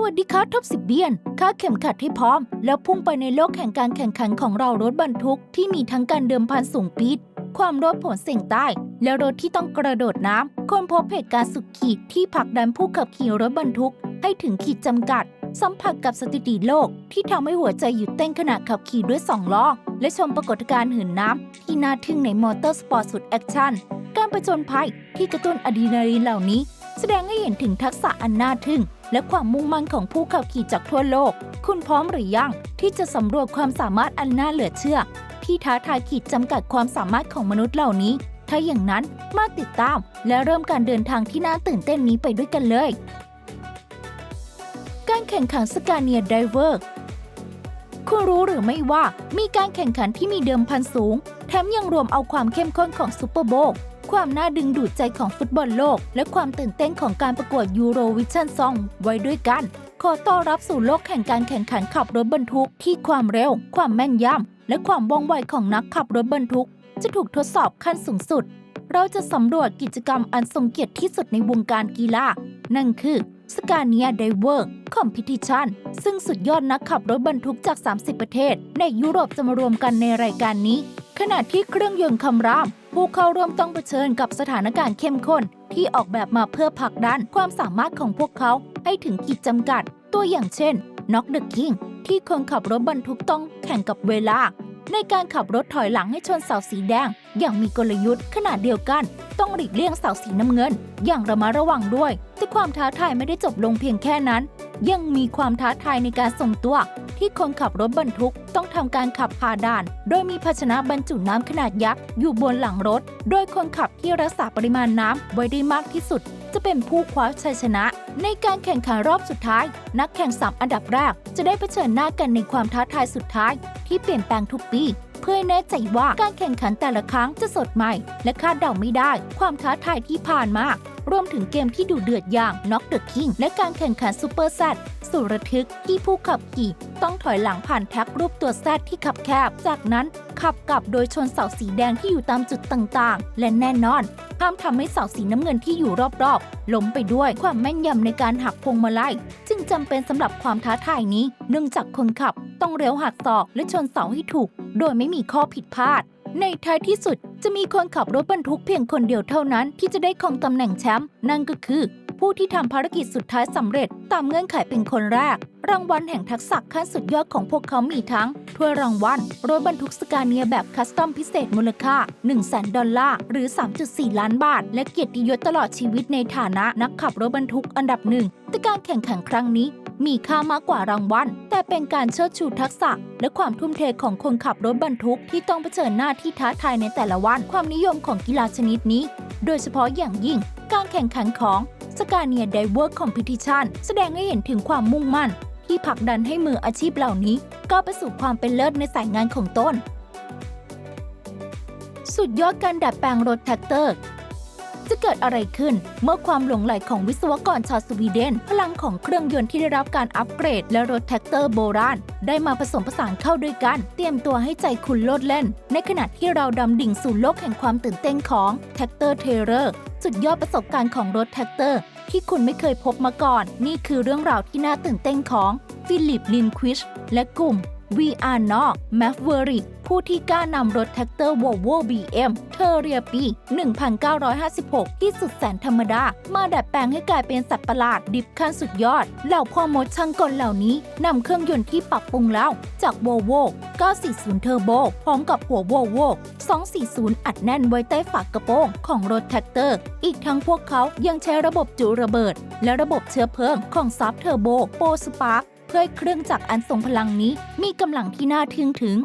วัสดีครับท็อปสิบเบียนค่าเข็มขัดให้พร้อม แล้วพุ่งไปในโลกแห่งการแข่งขันของเรารถบรรทุกที่มีทั้งการเดิมพันสูงปีดความรถผลเสี่ยงใต้และรถที่ต้องกระโดดน้ำคนพบเหตุการณ์สุดขีดที่ผลักดันผู้ขับขี่รถบรรทุก ให้ถึงขีดจำกัด สัมผัสกับสถิติโลกที่ทำให้หัวใจหยุดเต้นขณะขับขี่ด้วยสองล้อ และชมปรากฏการณ์หืนน้ำที่น่าทึ่งในมอเตอร์สปอร์ตสุดแอคชั่น การประจนภัยที่กระตุ้นอะดรีนาลีนเหล่านี้ แสดงให้เห็นถึงทักษะอันน่าทึ่ง และความมุ่งมั่นของผู้ขับขี่จากทั่วโลก คุณพร้อมหรือยัง ที่จะสำรวจความสามารถอันน่าเหลือเชื่อ ที่ท้าทายขีดจำกัดความสามารถของมนุษย์เหล่านี้ ถ้าอย่างนั้นมาติดตาม และเริ่มการเดินทางที่น่าตื่นเต้นนี้ไปด้วยกันเลย การแข่งขันสกาเนียไดเวอร์คุณรู้หรือไม่ว่ามีการแข่งขันที่มีเดิมพันสูง แถมยังรวมเอาความเข้มข้นของซูเปอร์โบว์ ความน่าดึงดูดใจของฟุตบอลโลก และความตื่นเต้นของการประกวดยูโรวิชั่นซองไว้ด้วยกัน ขอต้อนรับสู่โลกแห่งการแข่งขันขับรถบรรทุกที่ความเร็ว ความแม่นยำและความว่องไวของนักขับรถบรรทุก จะถูกทดสอบขั้นสูงสุด เราจะสำรวจกิจกรรมอันทรงเกียรติที่สุดในวงการกีฬานั่นคือสกาเนียไดเวอร์คอมพิติชันซึ่งสุดยอดนักขับรถบรรทุกจาก 30 ประเทศ ในยุโรปจะมารวมกันในรายการนี้ ขณะที่เครื่องยนต์คำราม ผู้เข้าร่วมต้องเผชิญกับสถานการณ์เข้มข้น ที่ออกแบบมาเพื่อผลักดันความสามารถของพวกเขาให้ถึงขีดจำกัด ตัวอย่างเช่นน็อกเดอะคิงที่คนขับรถบรรทุกต้องแข่งกับเวลา ในการขับรถถอยหลังให้ชนเสาสีแดง อย่างมีกลยุทธ์ขนาดเดียวกัน ต้องหลีกเลี่ยงเสาสีน้ำเงิน อย่างระมัดระวังด้วย แต่ความท้าทายไม่ได้จบลงเพียงแค่นั้น ยังมีความท้าทายในการส่งตัว ที่คนขับรถบรรทุกต้องทำการขับผ่าด่าน โดยมีภาชนะบรรจุน้ำขนาดยักษ์อยู่บนหลังรถ โดยคนขับที่รักษาปริมาณน้ำไว้ได้มากที่สุด จะเป็นผู้คว้าชัยชนะ ในการแข่งขันรอบสุดท้าย นักแข่งสามอันดับแรก จะได้เผชิญหน้ากันในความท้าทายสุดท้าย ที่เปลี่ยนแปลงทุกปีเพื่อให้แน่ใจว่าการแข่งขันแต่ละครั้งจะสดใหม่ และคาดเดาไม่ได้ ความท้าทายที่ผ่านมา รวมถึงเกมที่ดูเดือดอย่าง Knock the King และการแข่งขันซูเปอร์แซดสุดระทึกที่ผู้ขับขี่ต้องถอยหลังผ่านแท็กรูปตัวแซดที่ขับแคบ จากนั้นขับกลับโดยชนเสาสีแดงที่อยู่ตามจุดต่างๆ และแน่นอนห้ามทำให้เสาสีน้ำเงินที่อยู่รอบๆ ล้มไปด้วยความแม่นยำในการหักพวงมาลัย จึงจำเป็นสำหรับความท้าทายนี้ เนื่องจากคนขับต้องเร็วหักศอกและชนเสาให้ถูก โดยไม่มีข้อผิดพลาด ในท้ายที่สุดจะมีคนขับรถบรรทุกเพียงคนเดียวเท่านั้นที่จะได้ครองตำแหน่งแชมป์นั่นก็คือ ผู้ที่ทำภารกิจสุดท้ายสำเร็จ ตามเงื่อนไขเป็นคนแรก รางวัลแห่งทักษะขั้นสุดยอดของพวกเขามีทั้งถ้วยรางวัลรถบรรทุกสกาเนียแบบคัสตอมพิเศษมูลค่า 1 0 0 0 0แดอลลาร์หรือ 3.4 ล้านบาท และเกียรติยศตลอดชีวิตในฐานะนักขับรถบรรทุกอันดับหนึ่งแต่การแข่งขันครั้งนี้มีค่ามากกว่ารางวัล แต่เป็นการเชิดชูทักษะ และความทุ่มเทของคนขับรถบรรทุกที่ต้องเผชิญหน้าที่ท้าทายในแต่ละวัน ความนิยมของกีฬาชนิดนี้ โดยเฉพาะอย่างยิ่ง การแข่งขันของ สกาเนียไดเวอร์คอมเพติชันแสดงให้เห็นถึงความมุ่งมั่น ที่ผลักดันให้มืออาชีพเหล่านี้ก้าวไปสู่ความเป็นเลิศในสายงานของตนสุดยอดการดัดแปลงรถแท็กเตอร์ จะเกิดอะไรขึ้น เมื่อความหลงไหลของวิศวกรชาวสวีเดน พลังของเครื่องยนต์ที่ได้รับการอัปเกรด และรถแท็กเตอร์โบราณ ได้มาผสมผสานเข้าด้วยกัน เตรียมตัวให้ใจคุณโลดเล่น ในขณะที่เราดำดิ่งสู่โลกแห่งความตื่นเต้นของแท็กเตอร์เทเลอร์สุดยอดประสบการณ์ของรถแท็กเตอร์ ที่คุณไม่เคยพบมาก่อน นี่คือเรื่องราวที่น่าตื่นเต้นของฟิลิปลินควิชและกลุ่ม VR n o แมฟเวอริกผู้ที่กล้านำรถแท็กเตอร์ Volvo BM เทอเรียปี 1956 ที่สุดแสนธรรมดา มาดัดแปลงให้กลายเป็นสัตว์ประหลาด ดิบขั้นสุดยอด เหล่าพ่อมดช่างกลเหล่านี้นำเครื่องยนต์ที่ปรับปรุงแล้ว จาก Volvo 940 Turbo พร้อมกับหัว Volvo 240 อัดแน่นไว้ใต้ฝากระโปรงของรถแท็กเตอร์ อีกทั้งพวกเขายังใช้ระบบจุระเบิด และระบบเชื้อเพลิงของซับเทอร์โบโปสปาร์ค พื่อให้เครื่องจักรอันทรงพลังนี้มีกำลังที่น่าทึ่งถึง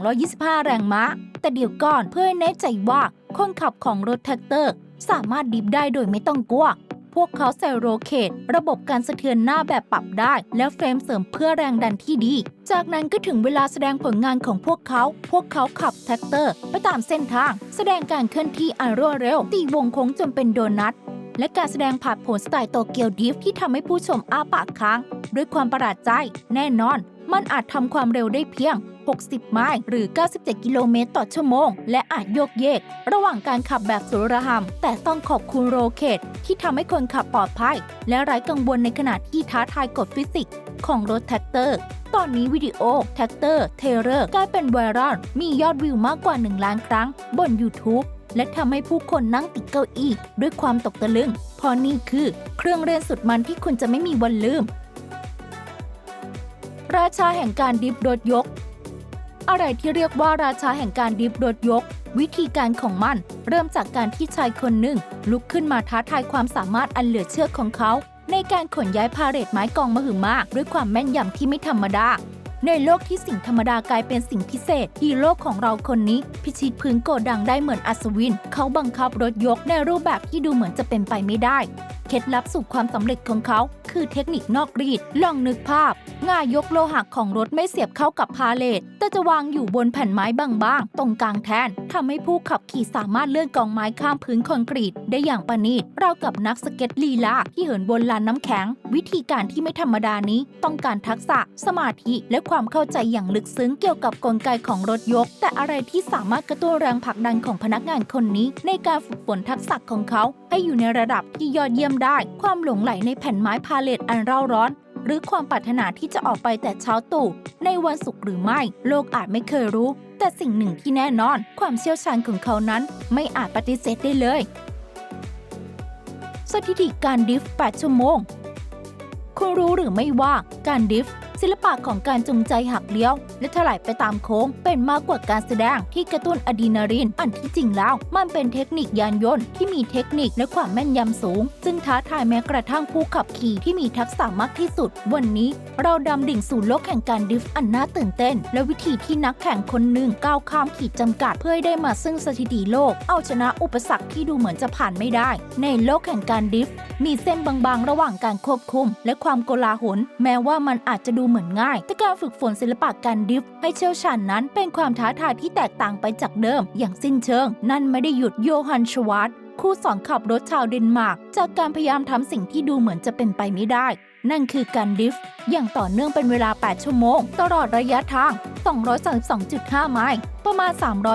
225 แรงม้า แต่เดี๋ยวก่อนเพื่อให้แน่ใจว่าคนขับของรถแท็กเตอร์ สามารถดิฟได้โดยไม่ต้องกลัว พวกเขาใส่โรเคตระบบการสะเทือนหน้าแบบปรับได้ และเฟรมเสริมเพื่อแรงดันที่ดี จากนั้นก็ถึงเวลาแสดงผลงานของพวกเขา พวกเขาขับแท็กเตอร์ ไปตามเส้นทาง แสดงการเคลื่อนที่อันรวดเร็ว ตีวงโค้งจนเป็นโดนัทและการแสดงผ่านผลสไตล์โตเกียวดิฟท์ที่ทำให้ผู้ชมอ้าปากค้าง ด้วยความประหลาดใจ แน่นอน มันอาจทำความเร็วได้เพียง 60 ไมล์หรือ 97 กิโลเมตรต่อชั่วโมง และอาจโยกเยก ระหว่างการขับแบบสุรระหำแต่ต้องขอบคุณโรเคตที่ทำให้คนขับปลอดภัย และไร้กังวลในขณะที่ท้าทายกฎฟิสิกส์ของรถแท็กเตอร์ ตอนนี้วิดีโอแท็กเตอร์เทเลอร์กลายเป็นไวรัลมียอดวิวมากกว่า 1 ล้านครั้ง บน YouTube และทำให้ผู้คนนั่งติดเก้าอี้ด้วยความตกตะลึง เพราะนี่คือเครื่องเล่นสุดมันที่คุณจะไม่มีวันลืม ราชาแห่งการดิฟรถยก อะไรที่เรียกว่าราชาแห่งการดิฟรถยก วิธีการของมัน เริ่มจากการที่ชายคนหนึ่ง ลุกขึ้นมาท้าทายความสามารถอันเหลือเชื่อของเขา ในการขนย้ายพาเรดไม้กองมหึมาด้วยความแม่นยำที่ไม่ธรรมดา ในโลกที่สิ่งธรรมดากลายเป็นสิ่งพิเศษฮีโร่ของเราคนนี้ พิชิตพื้นโกดังได้เหมือนอัศวิน เขาบังคับรถยกในรูปแบบที่ดูเหมือนจะเป็นไปไม่ได้ เคล็ดลับสู่ความสำเร็จของเขา คือเทคนิคนอกรีด ลองนึกภาพง่ายยกโลหะของรถไม่เสียบเข้ากับพาเลทแต่จะวางอยู่บนแผ่นไม้บางๆ ตรงกลางแทนทำให้ผู้ขับขี่สามารถเลื่อนกองไม้ข้ามพื้นคอนกรีต ได้อย่างประณีตเราวกับนักสเก็ตลีลาที่เหินบนลานน้ำแข็ง วิธีการที่ไม่ธรรมดานี้ ต้องการทักษะ สมาธิและความเข้าใจอย่างลึกซึ้งเกี่ยวกับกลไกของรถยก แต่อะไรที่สามารถกระตุ้นแรงผลักดันของพนักงานคนนี้ ในการฝึกฝนทักษะของเขา ให้อยู่ในระดับที่ยอดเยี่ยมได้ ความหลงไหลในแผ่นไม้พาเลตอันเร่าร้อน หรือความปรารถนาที่จะออกไปแต่เช้าตู่ในวันศุกร์หรือไม่ โลกอาจไม่เคยรู้ แต่สิ่งหนึ่งที่แน่นอน ความเชี่ยวชาญของเขานั้นไม่อาจปฏิเสธได้เลย สถิติการดิฟ 8 ชั่วโมง คุณรู้หรือไม่ว่าการดิฟ ศิลปะของการจงใจหักเลี้ยว และถลายไปตามโค้ง เป็นมากกว่าการแสดงที่กระตุ้นอะดรีนาลีนอันที่จริงแล้ว มันเป็นเทคนิคยานยนต์ที่มีเทคนิคและความแม่นยำสูง ซึ่งท้าทายแม้กระทั่งผู้ขับขี่ที่มีทักษะมากที่สุด วันนี้ เราดำดิ่งสู่โลกแห่งการดิฟอันน่าตื่นเต้น และวิธีที่นักแข่งคนหนึ่งก้าวข้ามขีดจำกัดเพื่อให้ได้มาซึ่งสถิติโลก เอาชนะอุปสรรคที่ดูเหมือนจะผ่านไม่ได้ ในโลกแห่งการดิฟ มีเส้นบางๆ ระหว่างการควบคุม และความโกลาหล แม้ว่ามันอาจจะดูเหมือนง่าย แต่การฝึกฝนศิลปะการดิฟให้เชี่ยวชาญนั้นเป็นความท้าทายที่แตกต่างไปจากเดิม อย่างสิ้นเชิง นั่นไม่ได้หยุดโยฮันชวาร์ตครูสอนขับรถชาวเดนมาร์กจากการพยายามทำสิ่งที่ดูเหมือนจะเป็นไปไม่ได้ นั่นคือการดิฟอย่างต่อเนื่องเป็นเวลา 8 ชั่วโมง ตลอดระยะทาง 232.5 ไมล์ ประมาณ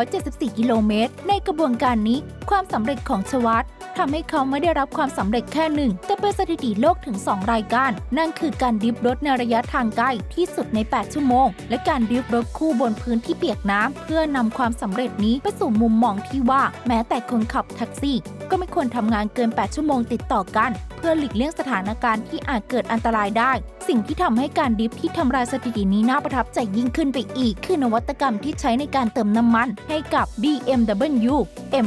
374 กิโลเมตร ในกระบวนการนี้ ความสำเร็จของชวัต ทำให้เขาไม่ได้รับความสำเร็จแค่หนึ่ง แต่เป็นสถิติโลกถึง 2 รายการ นั่นคือการดิฟรถในระยะทางไกลที่สุดใน 8 ชั่วโมง และการดิฟรถคู่บนพื้นที่เปียกน้ำ เพื่อนำความสำเร็จนี้ไปสู่มุมมองที่ว่า แม้แต่คนขับแท็กซี่ ก็ไม่ควรทำงานเกิน 8 ชั่วโมงติดต่อกัน เพื่อหลีกเลี่ยงสถานการณ์ที่อาจเกิดอันตรายได้ สิ่งที่ทำให้การดิฟที่ทำลายสถิตินี้น่าประทับใจยิ่งขึ้นไปอีก คือนวัตกรรมที่ใช้ในการเติมน้ำมัน ให้กับ BMW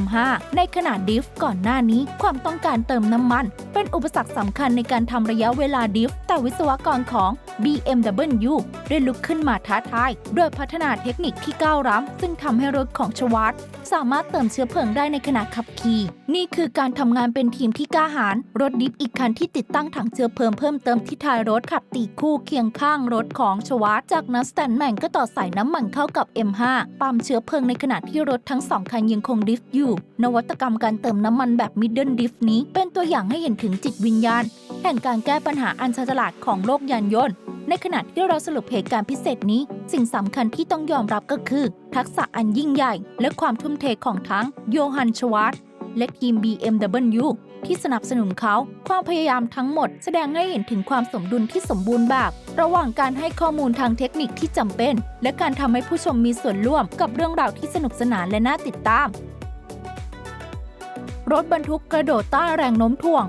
M5 ในขณะดิฟก่อนหน้านี้ความต้องการเติมน้ำมัน เป็นอุปสรรคสำคัญในการทำระยะเวลาดิฟ แต่วิศวกรของ BMW ได้ลุกขึ้นมาท้าทาย โดยพัฒนาเทคนิคที่ก้าวล้ำซึ่งทำให้รถของชวาร์ตสามารถเติมเชื้อเพลิงได้ในขณะขับขี่ นี่คือการทำงานเป็นทีมที่กล้าหาญรถดิฟอีกคันที่ติดตั้งถังเชื้อเพลิงเพิ่มเติมที่ท้ายรถขับตีคู่เคียงข้างรถของชวาร์ตจากนั้นสแตนแมนก็ต่อสายน้ำมันเข้ากับ M5 ปั๊มเชื้อเพลิงในขณะที่รถทั้งสองคันยังคงดิฟอยู่ นวัตกรรมการเติมน้ำมันแบบมิดเดิลดิฟนี้เป็นตัวอย่างให้เห็นถึงจิตวิญญาณ แห่งการแก้ปัญหาอันชาญฉลาดของโลกยานยนต์ ในขณะที่เราสรุปเหตุการณ์พิเศษนี้ สิ่งสำคัญที่ต้องยอมรับก็คือ ทักษะอันยิ่งใหญ่ และความทุ่มเทของทั้งโยฮันชวาร์ตและทีม BMW ที่สนับสนุนเขา ความพยายามทั้งหมด แสดงให้เห็นถึงความสมดุลที่สมบูรณ์แบบ ระหว่างการให้ข้อมูลทางเทคนิคที่จำเป็น และการทำให้ผู้ชมมีส่วนร่วมกับเรื่องราวที่สนุกสนานและน่าติดตาม รถบรรทุกกระโดดต้านแรงโน้มถ่วง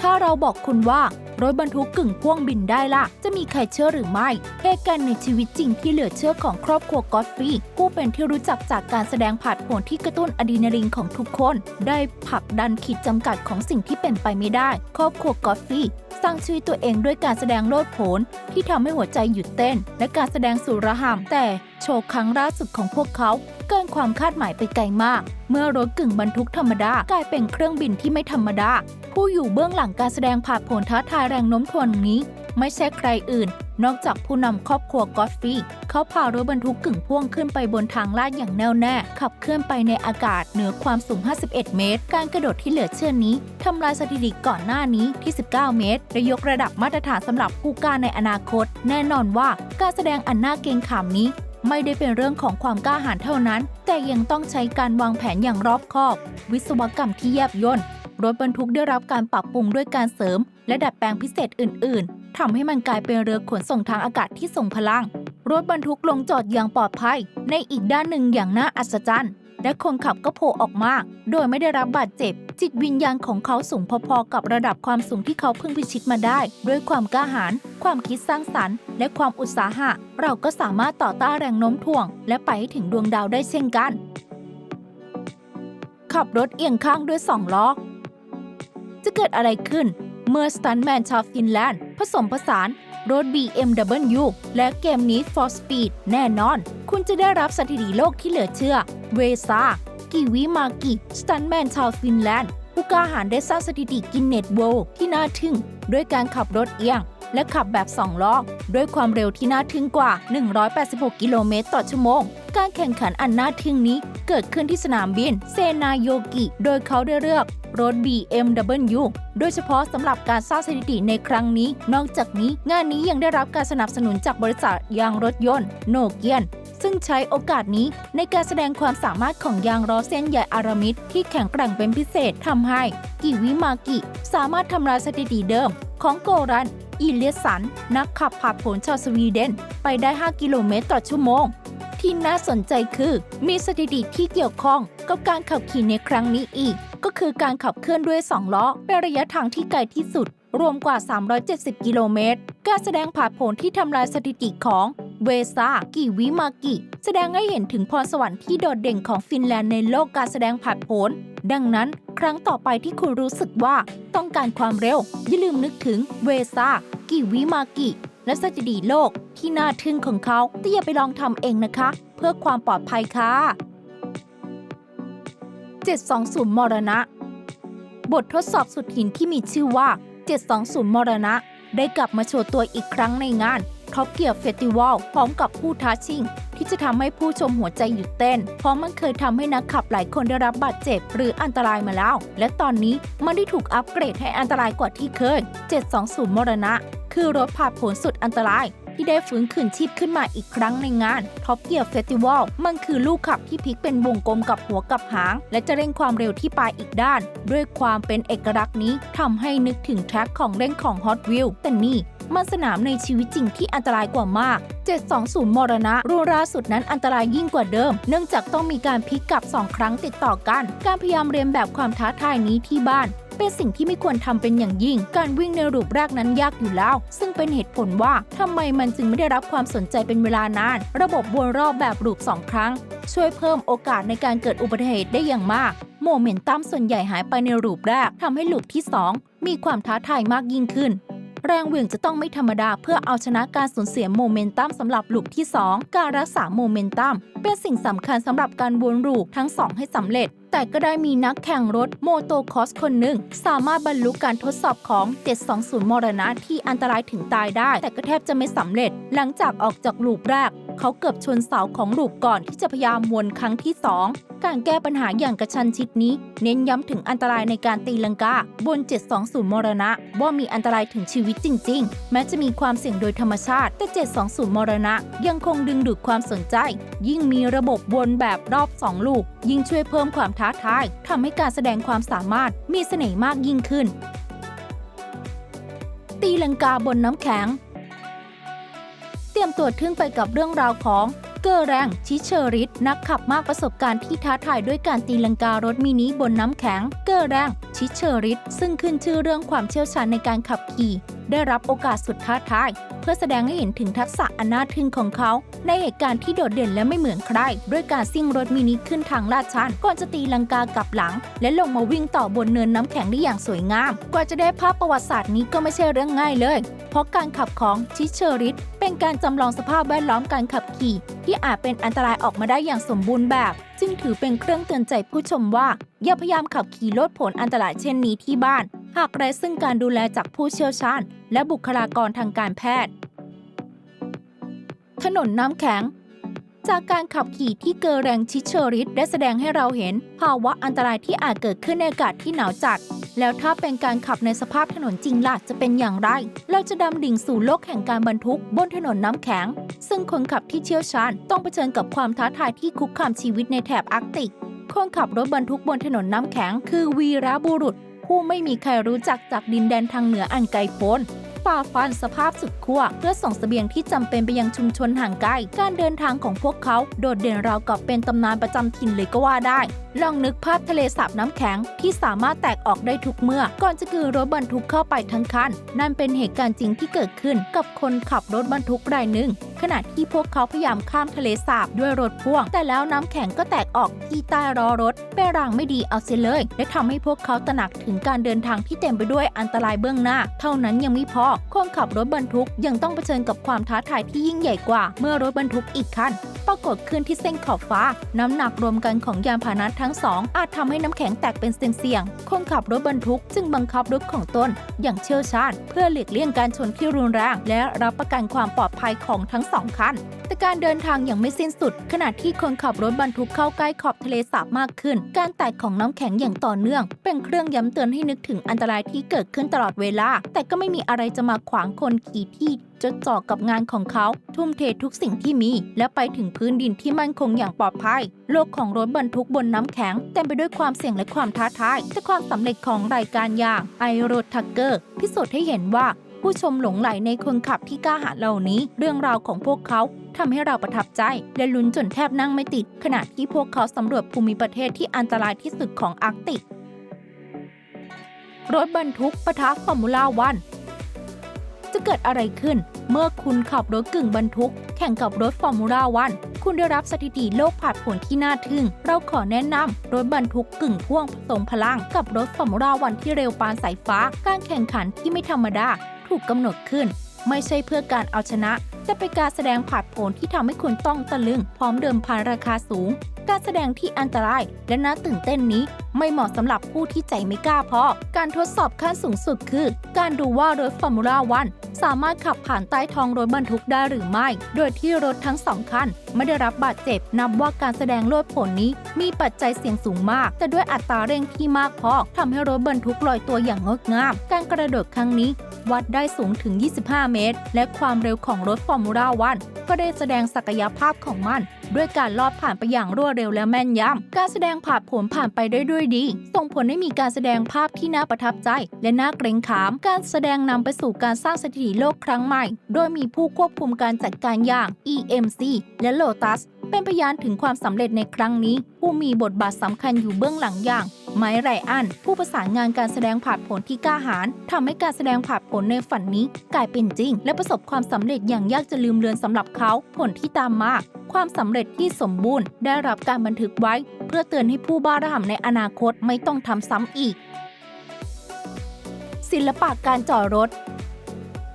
ถ้าเราบอกคุณว่ารถบรรทุกกึ่งพ่วงบินได้ล่ะ จะมีใครเชื่อหรือไม่เหตุการณ์ในชีวิตจริงที่เหลือเชื่อของครอบครัวกอตฟรีผู้เป็นที่รู้จักจากการแสดงผาดโผนที่กระตุ้นอะดรีนาลีนของทุกคน ได้ผลักดันขีดจำกัดของสิ่งที่เป็นไปไม่ได้ ครอบครัวกอตฟรีสร้างชื่อตัวเองด้วยการแสดงโลดโผนที่ทำให้หัวใจหยุดเต้น และการแสดงสุรหามแต่โชว์ครั้งล่าสุดของพวกเขาเกินความคาดหมายไปไกลมาก เมื่อรถกึ่งบรรทุกธรรมดากลายเป็นเครื่องบินที่ไม่ธรรมดา ผู้อยู่เบื้องหลังการแสดงผาดโผนท้าทายแรงโน้มถ่วงนี้ ไม่ใช่ใครอื่น นอกจากผู้นำครอบครัวกอตฟรีเขาพารถบรรทุกกึ่งพ่วงขึ้นไปบนทางลาดอย่างแน่วแน่ ขับเคลื่อนไปในอากาศเหนือความสูง 51 เมตร การกระโดดที่เหลือเชื่อนี้ทำลายสถิติก่อนหน้านี้ที่ 19 เมตรและยกระดับมาตรฐานสำหรับผู้กล้าในอนาคต แน่นอนว่าการแสดงอันน่าเกรงขามนี้ ไม่ได้เป็นเรื่องของความกล้าหาญเท่านั้น แต่ยังต้องใช้การวางแผนอย่างรอบคอบ วิศวกรรมที่แยบยลรถบรรทุกได้รับการปรับปรุงด้วยการเสริม และดัดแปลงพิเศษอื่น ๆทำให้มันกลายเป็นเรือขนส่งทางอากาศที่ทรงพลัง รถบรรทุกลงจอดอย่างปลอดภัย ในอีกด้านหนึ่งอย่างน่าอัศจรรย์ และคนขับก็โผล่ออกมา โดยไม่ได้รับบาดเจ็บ จิตวิญญาณของเขาสูงพอๆกับระดับความสูงที่เขาเพิ่งพิชิตมาได้ ด้วยความกล้าหาญความคิดสร้างสรรค์ และความอุตสาหะ เราก็สามารถต่อต้านแรงโน้มถ่วง และไปให้ถึงดวงดาวได้เช่นกัน ขับรถเอียงข้างด้วยสองล้อ จะเกิดอะไรขึ้น เมื่อสตันแมนชาวฟินแลนด์ ผสมผสาน รถ BMW และเกมนี้ For Speed แน่นอน คุณจะได้รับสถิติโลกที่เหลือเชื่อ เวซากิวิมากิสตันแมนชาวฟินแลนด์ผู้กล้าหาญได้สร้างสถิติกินเน็ตโวลที่น่าทึ่ง ด้วยการขับรถเอียง และขับแบบ 2 ล้อ ด้วยความเร็วที่น่าทึ่งกว่า 186 กิโลเมตรต่อชั่วโมง การแข่งขันอันน่าทึ่งนี้เกิดขึ้นที่สนามบิน เซนาโยกิ โดยเขาได้เลือก รถ BMW โดยเฉพาะสำหรับการสร้างสถิติในครั้งนี้ นอกจากนี้งานนี้ยังได้รับการสนับสนุนจากบริษัทยางรถยนต์ โนเกียน ซึ่งใช้โอกาสนี้ในการแสดงความสามารถของยางล้อเส้นใหญ่อารามิดที่แข็งแกร่งเป็นพิเศษทำให้กิวิมากิสามารถทำลายสถิติเดิมของโกรันอีเลียสัน นักขับผ่าผลชาวสวีเดน ไปได้ 5 กิโลเมตรต่อชั่วโมง ที่น่าสนใจคือมีสถิติที่เกี่ยวข้องกับการขับขี่ในครั้งนี้อีก ก็คือการขับเคลื่อนด้วย 2 ล้อเป็นระยะทางที่ไกลที่สุด รวมกว่า 370 กิโลเมตร การแสดงผ่าผลที่ทำลายสถิติของเวซากิวิมากิ แสดงให้เห็นถึงพรสวรรค์ที่โดดเด่นของฟินแลนด์ในโลกการแสดงผ่าผลดังนั้นครั้งต่อไปที่คุณรู้สึกว่าต้องการความเร็ว อย่าลืมนึกถึงเวซากิวิมากิและสถิติโลกที่น่าทึ่งของเขาแต่อย่าไปลองทำเองนะคะ เพื่อความปลอดภัยค่ะ 720 มรณะ บททดสอบสุดหินที่มีชื่อว่า 720 มรณะ ได้กลับมาโชว์ตัวอีกครั้งในงานท็อปเกียร์เฟสติวัลพร้อมกับผู้ท้าชิง ที่จะทำให้ผู้ชมหัวใจหยุดเต้น เพราะมันเคยทำให้นักขับหลายคนได้รับบาดเจ็บหรืออันตรายมาแล้ว และตอนนี้มันได้ถูกอัปเกรดให้อันตรายกว่าที่เคย 720 มรณะ คือรถผ่าผลสุดอันตราย ที่ได้ฟื้นคืนชีพขึ้นมาอีกครั้งในงานท็อปเกียร์เฟสติวัลมันคือลูกขับที่พลิกเป็นวงกลมกับหัวกับหาง และจะเร่งความเร็วที่ปลายอีกด้าน ด้วยความเป็นเอกลักษณ์นี้ทำให้นึกถึงแทร็กของเล่นของ Hot Wheels แต่นี่มันสนามในชีวิตจริงที่อันตรายกว่ามาก 720 มรณะรูราสุดนั้นอันตรายยิ่งกว่าเดิม เนื่องจากต้องมีการพลิกกลับ 2 ครั้งติดต่อกัน การพยายามเรียนแบบความท้าทายนี้ที่บ้าน เป็นสิ่งที่ไม่ควรทำเป็นอย่างยิ่ง การวิ่งในรูปแรกนั้นยากอยู่แล้ว ซึ่งเป็นเหตุผลว่าทำไมมันจึงไม่ได้รับความสนใจเป็นเวลานาน ระบบวนรอบแบบรูป 2 ครั้ง ช่วยเพิ่มโอกาสในการเกิดอุบัติเหตุได้อย่างมากโมเมนตัมส่วนใหญ่หายไปในรูปแรกทำให้ลูปที่ 2 มีความท้าทายมากยิ่งขึ้น แรงเหวี่ยงจะต้องไม่ธรรมดาเพื่อเอาชนะการสูญเสียโมเมนตัมสำหรับลูปที่ 2 การรักษาโมเมนตัมเป็นสิ่งสำคัญสำหรับการวนลูปทั้ง 2 ให้สำเร็จ แต่ก็ได้มีนักแข่งรถโมโตคอสคนหนึ่ง สามารถบรรลุการทดสอบของ 720 มรณะที่อันตรายถึงตายได้ แต่ก็แทบจะไม่สำเร็จ หลังจากออกจากลูปแรก เขาเกือบชนเสาของลูปก่อนที่จะพยายามวนครั้งที่ 2 การแก้ปัญหาอย่างกระชันชิดนี้ เน้นย้ำถึงอันตรายในการตีลังกาบน 720 มรณะ ว่ามีอันตรายถึงชีวิตจริง ๆ แม้จะมีความเสี่ยงโดยธรรมชาติ แต่ 720 มรณะ ยังคงดึงดูดความสนใจ ยิ่งมีระบบวนแบบรอบ 2 ลูก ยิ่งช่วยเพิ่มความท้าทายทำให้การแสดงความสามารถมีเสน่ห์มากยิ่งขึ้น ตีลังกาบนน้ำแข็ง เตรียมตัวทึ่งไปกับเรื่องราวของ เกอร์แรงชิเชอริสนักขับมากประสบการณ์ที่ท้าทายด้วยการตีลังการถมินิบนน้ำแข็ง เกอร์แรงชิเชอริสซึ่งขึ้นชื่อเรื่องความเชี่ยวชาญในการขับขี่ ได้รับโอกาสสุดท้าทาย พื่อแสดงให้เห็นถึงทักษะอันน่าทึ่งของเขา ในเหตุการณ์ที่โดดเด่นและไม่เหมือนใคร ด้วยการซิ่งรถมินิขึ้นทางลาดชันก่อนจะตีลังกากลับหลัง และลงมาวิ่งต่อบนเนินน้ำแข็งได้อย่างสวยงาม กว่าจะได้ภาพประวัติศาสตร์นี้ก็ไม่ใช่เรื่องง่ายเลย เพราะการขับของชิเชอริสเป็นการจำลองสภาพแวดล้อมการขับขี่ ที่อาจเป็นอันตรายออกมาได้อย่างสมบูรณ์แบบ จึงถือเป็นเครื่องเตือนใจผู้ชมว่า อย่าพยายามขับขี่ลดผลอันตรายเช่นนี้ที่บ้าน หากไร้ซึ่งการดูแลจากผู้เชี่ยวชาญ และบุคลากรทางการแพทย์ ถนนน้ำแข็ง จากการขับขี่ที่เกอแรงชิเชอริสได้แสดงให้เราเห็น ภาวะอันตรายที่อาจเกิดขึ้นในอากาศที่หนาวจัด แล้วถ้าเป็นการขับในสภาพถนนจริงล่ะจะเป็นอย่างไร เราจะดำดิ่งสู่โลกแห่งการบรรทุกบนถนนน้ำแข็ง ซึ่งคนขับที่เชี่ยวชาญต้องเผชิญกับความท้าทายที่คุกคามชีวิตในแถบอาร์กติกคนขับรถบรรทุกบนถนนน้ำแข็งคือวีระบุรุษ ผู้ไม่มีใครรู้จักจากดินแดนทางเหนืออันไกลโพ้น ฝ่าฟันสภาพสุดขั้วเพื่อส่งเสบียงที่จำเป็นไปยังชุมชนห่างไกล การเดินทางของพวกเขา โดดเด่นราวกับเป็นตำนานประจำถิ่นเลยก็ว่าได้ ลองนึกภาพทะเลสาบน้ำแข็งที่สามารถแตกออกได้ทุกเมื่อ ก่อนจะคือรถบรรทุกเข้าไปทั้งคัน นั่นเป็นเหตุการณ์จริงที่เกิดขึ้นกับคนขับรถบรรทุกรายหนึ่ง ขณะที่พวกเขาพยายามข้ามทะเลสาบด้วยรถพ่วง แต่แล้วน้ำแข็งก็แตกออกที่ใต้ล้อรถเป็นรางไม่ดีเอาเสียเลย และทำให้พวกเขาตระหนักถึงการเดินทางที่เต็มไปด้วยอันตรายเบื้องหน้า เท่านั้นยังไม่พอคนขับรถบรรทุกยังต้องเผชิญกับความท้าทายที่ยิ่งใหญ่กว่า เมื่อรถบรรทุกอีกคัน ปรากฏขึ้นที่เส้นขอบฟ้า น้ำหนักรวมกันของยานพาหนะทั้งสองอาจทำให้น้ำแข็งแตกเป็นเสี่ยงๆคนขับรถบรรทุกจึงบังคับรถของตนอย่างเชี่ยวชาญเพื่อหลีกเลี่ยงการชนที่รุนแรง และรับประกันความปลอดภัยของทั้งสองคันแต่การเดินทางยังไม่สิ้นสุด ขณะที่คนขับรถบรรทุกเข้าใกล้ขอบทะเลสาบมากขึ้น การแตกของน้ำแข็งอย่างต่อเนื่อง เป็นเครื่องย้ำเตือนให้นึกถึงอันตรายที่เกิดขึ้นตลอดเวลา แต่ก็ไม่มีอะไรจะมาขวางคนขี่ที่จดจ่อกับงานของเขา ทุ่มเททุกสิ่งที่มี และไปถึงพื้นดินที่มั่นคงอย่างปลอดภัย โลกของรถบรรทุกบนน้ำแข็ง เต็มไปด้วยความเสี่ยงและความท้าทาย แต่ความสำเร็จของรายการอย่างไอโรทักเกอร์พิสูจน์ให้เห็นว่าผู้ชมหลงไหลในคนขับที่กล้าหาญเหล่านี้ เรื่องราวของพวกเขาทำให้เราประทับใจ และลุ้นจนแทบนั่งไม่ติด ขณะที่พวกเขาสำรวจภูมิประเทศที่อันตรายที่สุดของอาร์กติก รถบรรทุกปะทะฟอร์มูล่าวัน จะเกิดอะไรขึ้น เมื่อคุณขับรถกึ่งบรรทุก แข่งกับรถฟอร์มูล่าวันคุณได้รับสถิติโลกผาดผลที่น่าทึ่ง เราขอแนะนำรถบรรทุกกึ่งพ่วงผสมพลัง กับรถฟอร์มูล่าวันที่เร็วปานสายฟ้า การแข่งขันที่ไม่ธรรมดา ถูกกำหนดขึ้น ไม่ใช่เพื่อการเอาชนะ แต่เป็นการแสดงผาดโผนที่ทำให้คุณต้องตะลึง พร้อมเดิมพันราคาสูง การแสดงที่อันตราย และน่าตื่นเต้นนี้ไม่เหมาะสำหรับผู้ที่ใจไม่กล้าพอ การทดสอบขั้นสูงสุดคือ การดูว่ารถฟอร์มูล่าวันสามารถขับผ่านใต้ท้องรถบรรทุกได้หรือไม่ โดยที่รถทั้งสองคันไม่ได้รับบาดเจ็บ นับว่าการแสดงโลดผลนี้มีปัจจัยเสี่ยงสูงมาก แต่ด้วยอัตราเร่งที่มากพอทำให้รถบรรทุกลอยตัวอย่างงดงาม การกระโดดครั้งนี้ วัดได้สูงถึง 25 เมตร และความเร็วของรถฟอร์มูล่าวันก็ได้แสดงศักยภาพของมัน ด้วยการลอดผ่านไปอย่างรวดเร็วและแม่นยำ การแสดงผ่าผลผ่านไปได้ด้วยดี ส่งผลให้มีการแสดงภาพที่น่าประทับใจ และน่าเกรงขาม การแสดงนำไปสู่การสร้างสถิติโลกครั้งใหม่ โดยมีผู้ควบคุมการจัดการอย่าง EMC และ Lotus เป็นพยานถึงความสำเร็จในครั้งนี้ ผู้มีบทบาทสำคัญอยู่เบื้องหลังอย่าง ไมค์ไรอัน ผู้ประสานงานการแสดงผาดผลที่กล้าหาญทำให้การแสดงผาดผลในฝันนี้ กลายเป็นจริง และประสบความสำเร็จอย่างยากจะลืมเลือนสำหรับเขา ผลที่ตามมาความสำเร็จที่สมบูรณ์ ได้รับการบันทึกไว้ เพื่อเตือนให้ผู้บ้าระห่ำในอนาคตไม่ต้องทำซ้ำอีก ศิลปะการจอดรถ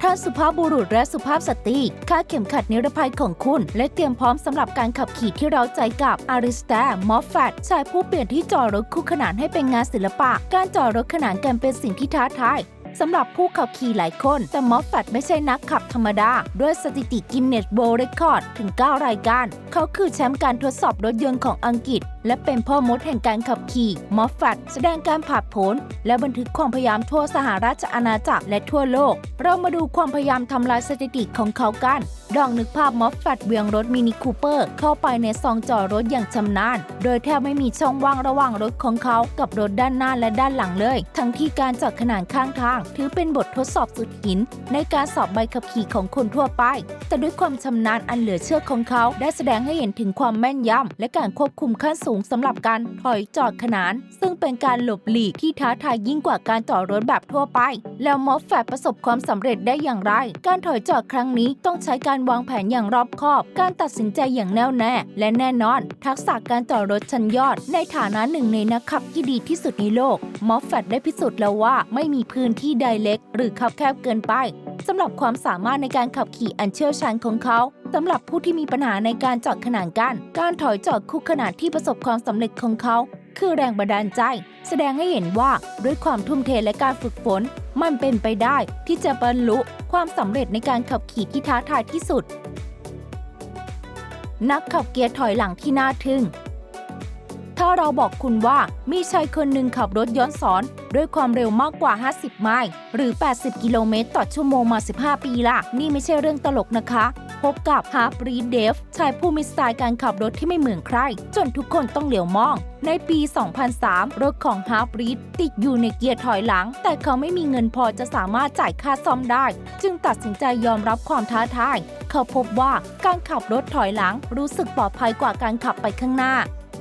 ท่าสุภาพบุรุษและสุภาพสตรีคาดเข็มขัดนิรภัยของคุณ และเตรียมพร้อมสำหรับการขับขี่ที่เราใจกับอาริสตามอฟฟัตชายผู้เปลี่ยนที่จอดรถคู่ขนานให้เป็นงานศิลปะ การจอดรถขนานกันเป็นสิ่งที่ท้าทายสำหรับผู้ขับขี่หลายคน แต่มอฟฟัตไม่ใช่นักขับธรรมดา ด้วยสถิติกินเนสโบเรคคอร์ดถึง 9 รายการ เขาคือแชมป์การทดสอบรถยนต์ของอังกฤษ และเป็นพ่อมดแห่งการขับขี่มอฟฟัตแสดงการผ่าดโผนและบันทึกความพยายามทั่วสหราชอาณาจักรและทั่วโลก เรามาดูความพยายามทำลายสถิติของเขากันดองนึกภาพมอฟฟัตเวียงรถมินิคูเปอร์เข้าไปในซองจอดรถอย่างชำนาญ โดยแทบไม่มีช่องว่างระหว่างรถของเขากับรถด้านหน้าและด้านหลังเลย ทั้งที่การจอดขนานข้างทาง ถือเป็นบททดสอบสุดหิน ในการสอบใบขับขี่ของคนทั่วไป แต่ด้วยความชำนาญอันเหลือเชื่อของเขา ได้แสดงให้เห็นถึงความแม่นยำและการควบคุมขั้นสูงสำหรับการถอยจอดขนาน ซึ่งเป็นการหลบหลีกที่ท้าทายยิ่งกว่าการจอดรถแบบทั่วไป แล้วมอฟแฟตประสบความสำเร็จได้อย่างไร การถอยจอดครั้งนี้ต้องใช้การวางแผนอย่างรอบคอบ การตัดสินใจอย่างแน่วแน่ และแน่นอน ทักษะการจอดรถชั้นยอด ในฐานะหนึ่งในนักขับที่ดีที่สุดในโลกมอฟแฟตได้พิสูจน์แล้วว่าไม่มีพื้นที่ใดเล็ก หรือคับแคบเกินไปสำหรับความสามารถในการขับขี่อันเชี่ยวชาญของเขาสำหรับผู้ที่มีปัญหาในการจอดขนานกัน การถอยจอดคู่ขนานที่ประสบความสำเร็จของเขา คือแรงบันดาลใจ แสดงให้เห็นว่าด้วยความทุ่มเทและการฝึกฝน มันเป็นไปได้ที่จะบรรลุความสำเร็จในการขับขี่ที่ท้าทายที่สุด นักขับเกียร์ถอยหลังที่น่าทึ่งถ้าเราบอกคุณว่ามีชายคนหนึ่งขับรถย้อนสอน ด้วยความเร็วมากกว่า 50 ไมล์หรือ 80 กิโลเมตรต่อชั่วโมงมา 15 ปีล่ะนี่ไม่ใช่เรื่องตลกนะคะ พบกับฮาร์ปรีดเดฟชายผู้มีสไตล์การขับรถที่ไม่เหมือนใคร จนทุกคนต้องเหลียวมอง ในปี 2003 รถของฮาร์ปรีดติดอยู่ในเกียร์ถอยหลัง แต่เขาไม่มีเงินพอจะสามารถจ่ายค่าซ่อมได้ จึงตัดสินใจยอมรับความท้าทาย เขาพบว่าการขับรถถอยหลังรู้สึกปลอดภัยกว่าการขับไปข้างหน้า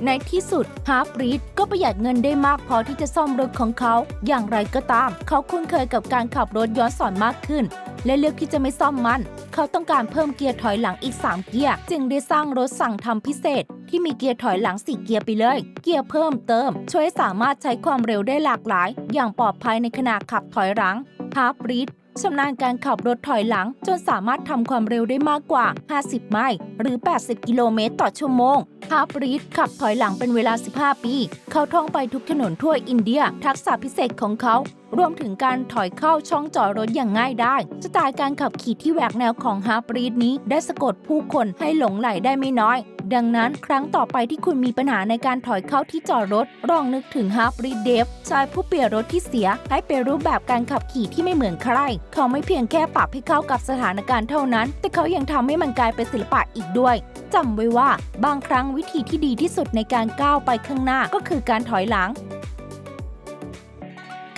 ในที่สุดฮาร์ปรีดก็ประหยัดเงินได้มากพอที่จะซ่อมรถของเขา อย่างไรก็ตาม เขาคุ้นเคยกับการขับรถย้อนสอนมากขึ้น และเลือกที่จะไม่ซ่อมมัน เขาต้องการเพิ่มเกียร์ถอยหลังอีก 3 เกียร์จึงได้สร้างรถสั่งทำพิเศษ ที่มีเกียร์ถอยหลัง 4 เกียร์ไปเลย เกียร์เพิ่มเติม ช่วยให้สามารถใช้ความเร็วได้หลากหลาย อย่างปลอดภัยในขณะขับถอยหลังฮาร์ปรีด ชำนาญการขับรถถอยหลัง จนสามารถทำความเร็วได้มากกว่า 50 ไมล์หรือ 80 กิโลเมตรต่อชั่วโมงฮาร์ปรีดขับถอยหลังเป็นเวลา 15 ปี เขาท่องไปทุกถนนทั่วอินเดีย ทักษะพิเศษของเขา รวมถึงการถอยเข้าช่องจอดรถอย่างง่ายได้สไตล์การขับขี่ที่แหวกแนวของฮาร์ปรีดนี้ได้สะกดผู้คนให้หลงไหลได้ไม่น้อย ดังนั้นครั้งต่อไปที่คุณมีปัญหาในการถอยเข้าที่จอดรถลองนึกถึงฮาร์ปรีเดฟชายผู้เปลี่ยนรถที่เสีย ให้เป็นรูปแบบการขับขี่ที่ไม่เหมือนใคร เขาไม่เพียงแค่ปรับให้เข้ากับสถานการณ์เท่านั้น แต่เขายังทำให้มันกลายเป็นศิลปะอีกด้วยจำไว้ว่า บางครั้งวิธีที่ดีที่สุดในการก้าวไปข้างหน้าก็คือการถอยหลัง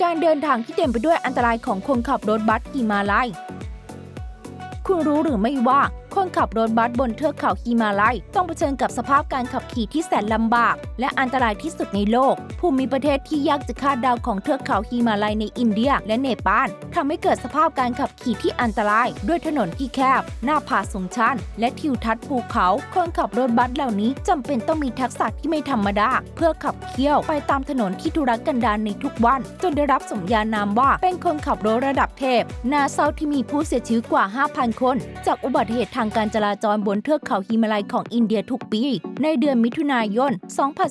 การเดินทางที่เต็มไปด้วยอันตรายของคนขับรถบัสฮิมาลัย คุณรู้หรือไม่ว่า คนขับรถบัสบนเทือกเขาฮิมาลัย ต้องเผชิญกับสภาพการขับขี่ที่แสนลำบาก และอันตรายที่สุดในโลก ภูมิประเทศที่ยากจะคาดเดาของเทือกเขาฮิมาลัยในอินเดียและเนปาลทำให้เกิดสภาพการขับขี่ที่อันตราย ด้วยถนนที่แคบ หน้าผาสูงชัน และทิวทัศน์ภูเขา คนขับรถบัสเหล่านี้จำเป็นต้องมีทักษะที่ไม่ธรรมดา เพื่อขับเคี่ยวไปตามถนนที่ทุรกันดารในทุกวัน จนได้รับสมญานามว่าเป็นคนขับรถระดับเทพ นาเศร้าที่มีผู้เสียชีวิตกว่า 5,000 คน จากอุบัติเหตุทางการจราจรบนเทือกเขาฮิมาลัยของอินเดียทุกปี ในเดือนมิถุนายน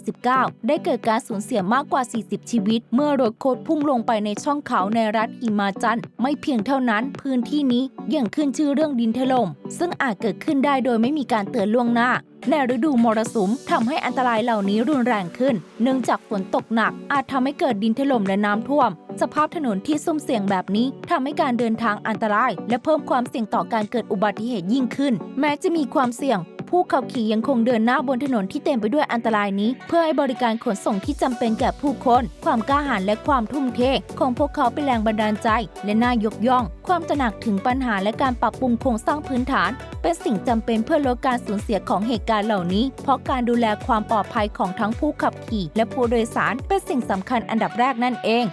2019 ได้เกิดการสูญเสียมากกว่า 40 ชีวิต เมื่อรถโคตรพุ่งลงไปในช่องเขาในรัฐฮิมาจัน ไม่เพียงเท่านั้น พื้นที่นี้ยังขึ้นชื่อเรื่องดินถล่มซึ่งอาจเกิดขึ้นได้โดยไม่มีการเตือนล่วงหน้า ในฤดูมรสุมทำให้อันตรายเหล่านี้รุนแรงขึ้น เนื่องจากฝนตกหนัก อาจทำให้เกิดดินถล่มและน้ำท่วม สภาพถนนที่ซุ่มเสี่ยงแบบนี้ทำให้การเดินทางอันตราย และเพิ่มความเสี่ยงต่อการเกิดอุบัติเหตุยิ่งขึ้น แม้จะมีความเสี่ยง ผู้ขับขี่ยังคงเดินหน้าบนถนนที่เต็มไปด้วยอันตรายนี้ เพื่อให้บริการขนส่งที่จำเป็นแก่ผู้คน ความกล้าหาญและความทุ่มเทของพวกเขาเป็นแรงบันดาลใจ และน่ายกย่อง ความตระหนักถึงปัญหาและการปรับปรุงโครงสร้างพื้นฐาน เป็นสิ่งจำเป็นเพื่อลดการสูญเสียของเหตุการณ์เหล่านี้ เพราะการดูแลความปลอดภัยของทั้งผู้ขับขี่ และผู้โดยสารเป็นสิ่งสำคัญอันดับแรกนั่นเอง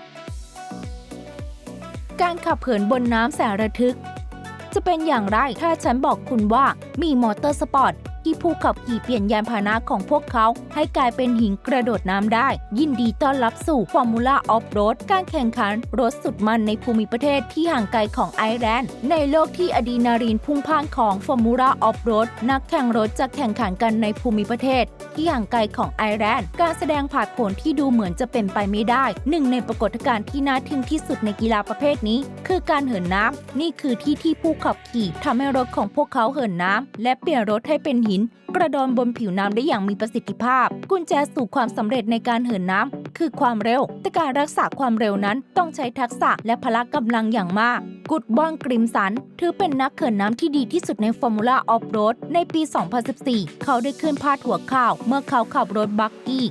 การขับเหินบนน้ำแสนระทึกจะเป็นอย่างไร ถ้าฉันบอกคุณว่ามีมอเตอร์สปอร์ต ที่ผู้ขับขี่เปลี่ยนยานพาหนะของพวกเขา ให้กลายเป็นหินกระโดดน้ำได้ ยินดีต้อนรับสู่ฟอร์มูล่าออฟโรดการแข่งขันรถสุดมันในภูมิประเทศที่ห่างไกลของไอร์แลนด์ในโลกที่อะดรีนาลีนพุ่งพ่านของฟอร์มูล่าออฟโรดนักแข่งรถจะแข่งขันกันในภูมิประเทศ ที่ห่างไกลของไอร์แลนด์การแสดงผาดโผนที่ดูเหมือนจะเป็นไปไม่ได้ หนึ่งในปรากฏการณ์ที่น่าทึ่งที่สุดในกีฬาประเภทนี้ คือการเหินน้ำนี่คือที่ที่ผู้ขับขี่ทำให้รถของพวกเขาเหินน้ำและเปลี่ยนรถให้เป็นหินกระโดดบนผิวน้ำได้อย่างมีประสิทธิภาพ กุญแจสู่ความสำเร็จในการเหินน้ำคือความเร็ว แต่การรักษาความเร็วนั้นต้องใช้ทักษะและพละกำลังอย่างมาก กุดบอนกริมสัน ถือเป็นนักเขินน้ำที่ดีที่สุดในฟอร์มูล่าออฟโรดในปี 2014 เขาได้ขึ้นพาดหัวข่าว เมื่อเขาขับรถบักกี้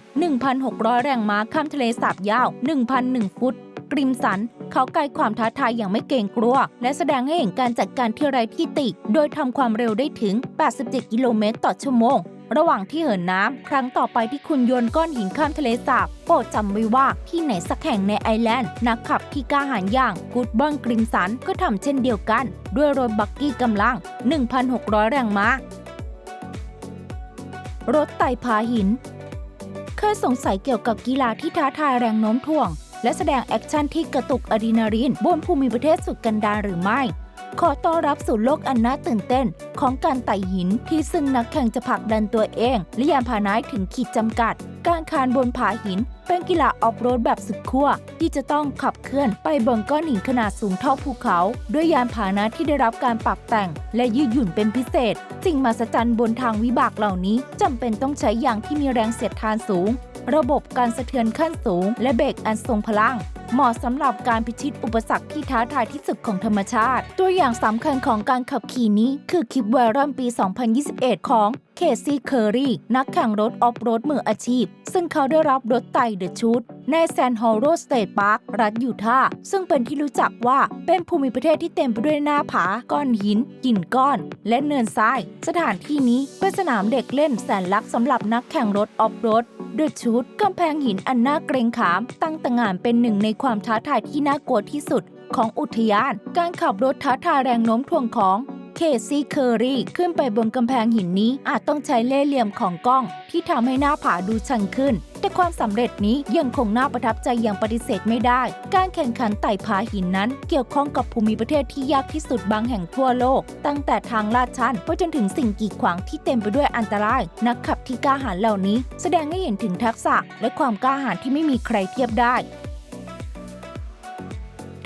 1,600 แรงม้าข้ามทะเลสาบยาว 1,001 ฟุต กริมสัน เขาไกลความท้าทายอย่างไม่เกรงกลัว และแสดงให้เห็นการจัดการที่ไร้ที่ติ โดยทำความเร็วได้ถึง 87 กิโลเมตรต่อชั่วโมง ระหว่างที่เหินน้ำ ครั้งต่อไปที่คุณโยนก้อนหินข้ามทะเลสาบโปรดจำไว้ว่าที่ไหนสักแห่งในไอแลนด์ นักขับที่กล้าหาญอย่างกูดบอนกริมสันก็ทำเช่นเดียวกัน ด้วยรถบักกี้กำลัง 1,600 แรงม้ารถไต่ผาหิน เคยสงสัยเกี่ยวกับกีฬาที่ท้าทายแรงโน้มถ่วง และแสดงแอคชั่นที่กระตุกอะดรีนาลีนบนภูมิประเทศสุดกันดารหรือไม่ ขอต้อนรับสู่โลกอันน่าตื่นเต้น ของการไต่หินที่ซึ่งนักแข่งจะผลักดันตัวเอง และยานพาหนะถึงขีดจำกัด การคานบนผาหิน เป็นกีฬาออฟโรดแบบสุดขั้วที่จะต้องขับเคลื่อนไปบนก้อนหินขนาดสูงเท่าภูเขา ด้วยยานพาหนะที่ได้รับการปรับแต่ง และยืดหยุ่นเป็นพิเศษ สิ่งมหัศจรรย์บนทางวิบากเหล่านี้จำเป็นต้องใช้ยางที่มีแรงเสียดทานสูง ระบบการสะเทือนขั้นสูง และเบรกอันทรงพลังเหมาะสำหรับการพิชิตอุปสรรคที่ท้าทายที่สุดของธรรมชาติ ตัวอย่างสำคัญของการขับขี่นี้คือคลิปไวรัลปี 2021 ของ เคซี่เคอรีนักแข่งรถออฟโรดมืออาชีพ ซึ่งเขาได้รับรถไต่เดอะชูดในแซนฮอลโรสเตทพาร์ครัฐยูทาห์ซึ่งเป็นที่รู้จักว่าเป็นภูมิประเทศที่เต็มไปด้วยหน้าผา ก้อนหิน หินก้อน และเนินทราย สถานที่นี้เป็นสนามเด็กเล่นแสนลักสำหรับนักแข่งรถออฟโรดเดอะชูดกำแพงหินอันน่าเกรงขาม ตั้งตางานเป็นหนึ่งในความท้าทายที่น่ากลัวที่สุดของอุทยาน การขับรถท้าทายแรงโน้มถ่วงของ เคซี่เคอรีขึ้นไปบนกำแพงหินนี้อาจต้องใช้เล่ห์เหลี่ยมของกล้อง ที่ทำให้หน้าผาดูชันขึ้น แต่ความสำเร็จนี้ยังคงน่าประทับใจอย่างปฏิเสธไม่ได้ การแข่งขันไต่ผาหินนั้น เกี่ยวข้องกับภูมิประเทศที่ยากที่สุดบางแห่งทั่วโลก ตั้งแต่ทางลาดชันไปจนถึงสิ่งกีดขวางที่เต็มไปด้วยอันตราย นักขับที่กล้าหาญเหล่านี้ แสดงให้เห็นถึงทักษะ และความกล้าหาญที่ไม่มีใครเทียบได้